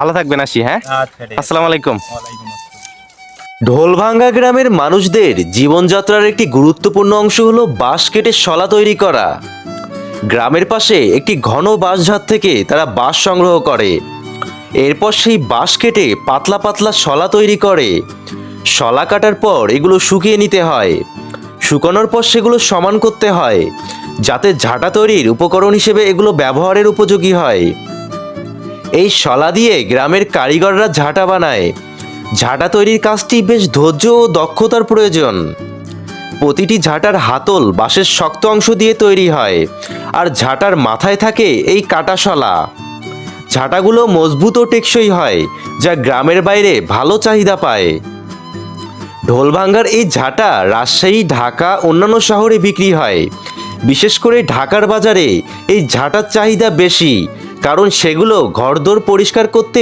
ভালো থাকবেন আসি হ্যাঁ? আচ্ছা। আসসালামু আলাইকুম। ঢোলভাঙ্গা গ্রামের মানুষদের জীবনযাত্রার একটি গুরুত্বপূর্ণ অংশ হলো বাঁশ কেটে শলা তৈরি করা। গ্রামের পাশে একটি ঘন বাঁশঝাড় থেকে তারা বাঁশ সংগ্রহ করে। এরপর সেই বাঁশ কেটে পাতলা পাতলা শলা তৈরি করে। শলা কাটার পর এগুলো শুকিয়ে নিতে হয়। শুকানোর পর সেগুলো সমান করতে হয় যাতে ঝাঁটা তৈরির উপকরণ হিসেবে এগুলো ব্যবহারের উপযোগী হয়। এই শলা দিয়ে গ্রামের কারিগররা ঝাঁটা বানায়। ঝাঁটা তৈরির কাজটি বেশ ধৈর্য ও দক্ষতার প্রয়োজন। প্রতিটি ঝাঁটার হাতল বাঁশের শক্ত অংশ দিয়ে তৈরি হয়, আর ঝাঁটার মাথায় থাকে এই কাটা শলা। ঝাঁটাগুলো মজবুত ও টেকসই হয়, যা গ্রামের বাইরে ভালো চাহিদা পায়। ঢোলভাঙ্গার এই ঝাঁটা রাজশাহী, ঢাকা, অন্যান্য শহরে বিক্রি হয়। বিশেষ করে ঢাকার বাজারে এই ঝাঁটার চাহিদা বেশি কারণ সেগুলো ঘরদোর পরিষ্কার করতে